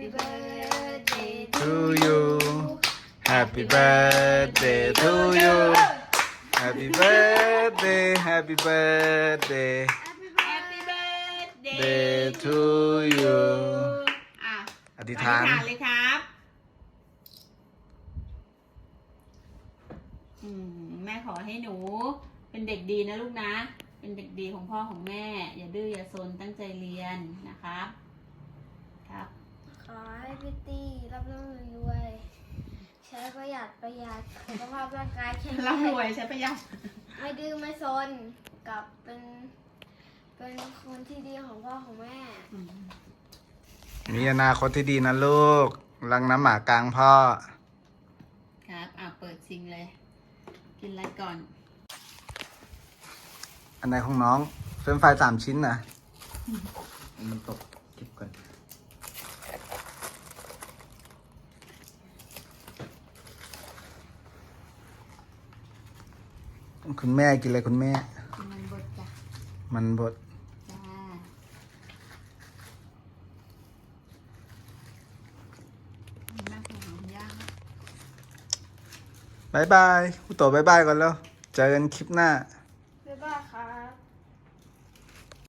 Happy birthday to you Happy birthday to you Happy birthday Happy birthday Happy birthday Day to you อะอธิษฐานเลยครับอืมแม่ขอให้หนู เป็นเด็กดีนะลูกนะ เป็นเด็กดีของพ่อของแม่ อย่าดื้ออย่าซนตั้งใจเรียนนะครับครับขอให้ พี่ตี้รับร่ำรวยใช้ประหยัดประหยัดสุขภาพร่างกายแข็งแงร่ำรวยใช้ประหยัดไม่ดื้อไม่ซนกับเป็น เป็นคนที่ดีของพ่อของแม่ มีอนาคตที่ดีนะลูก รังน้ำหมากลางพ่อ ครับอะเปิดซิงเลย กินอะไรก่อน อันไหนของน้องเฟรนช์ฟรายสามชิ้นนะมันตกเก็บก่อน คุณแม่กินอะไรคุณแม่กินมันบดจ้ะมันบดจ้าแม่ขอหอมย่างบายบายผู้โตบายบายก่อนแล้ว เจอกันคลิปหน้า